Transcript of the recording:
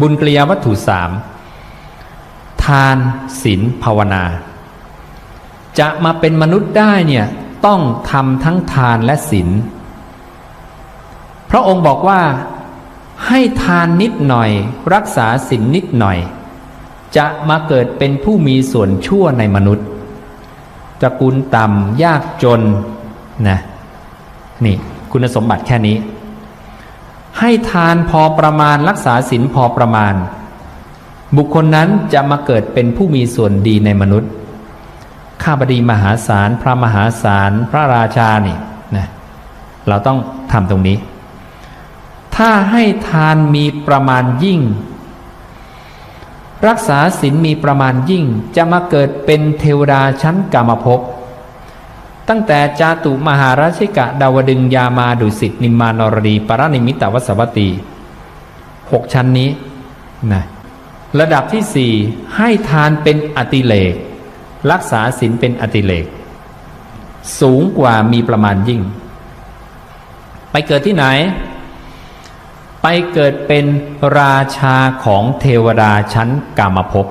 บุญกริยาวัตถุสามทานศีลภาวนา จะมาเป็นมนุษย์ได้เนี่ยต้องทำทั้งทานและศีลพระองค์บอกว่าให้ทานนิดหน่อย รักษาศีลนิดหน่อย จะมาเกิดเป็นผู้มีส่วนชั่วในมนุษย์ตระกูลต่ำยากจนนะนี่คุณสมบัติแค่นี้ ให้ทานพอประมาณรักษาศีลพอประมาณ บุคคลนั้นจะมาเกิดเป็นผู้มีส่วนดีในมนุษย์ ข้าบดีมหาศาลพระมหาศาลพระราชานี่นะเราต้องทำตรงนี้ ถ้าให้ทานมีประมาณยิ่ง รักษาศีลมีประมาณยิ่ง จะมาเกิดเป็นเทวดาชั้นกามภพ ตั้งแต่จาตุมหาราชิกะดาวดึงยามาดุสิตนิมานรดีปรนิมิตวสวัตตีหกชั้นนี้นะระดับที่สี่ให้ทานเป็นอติเลก รักษาศีลเป็นอติเลก สูงกว่ามีประมาณยิ่ง ไปเกิดที่ไหน ไปเกิดเป็นราชาของเทวดาชั้นกามภพ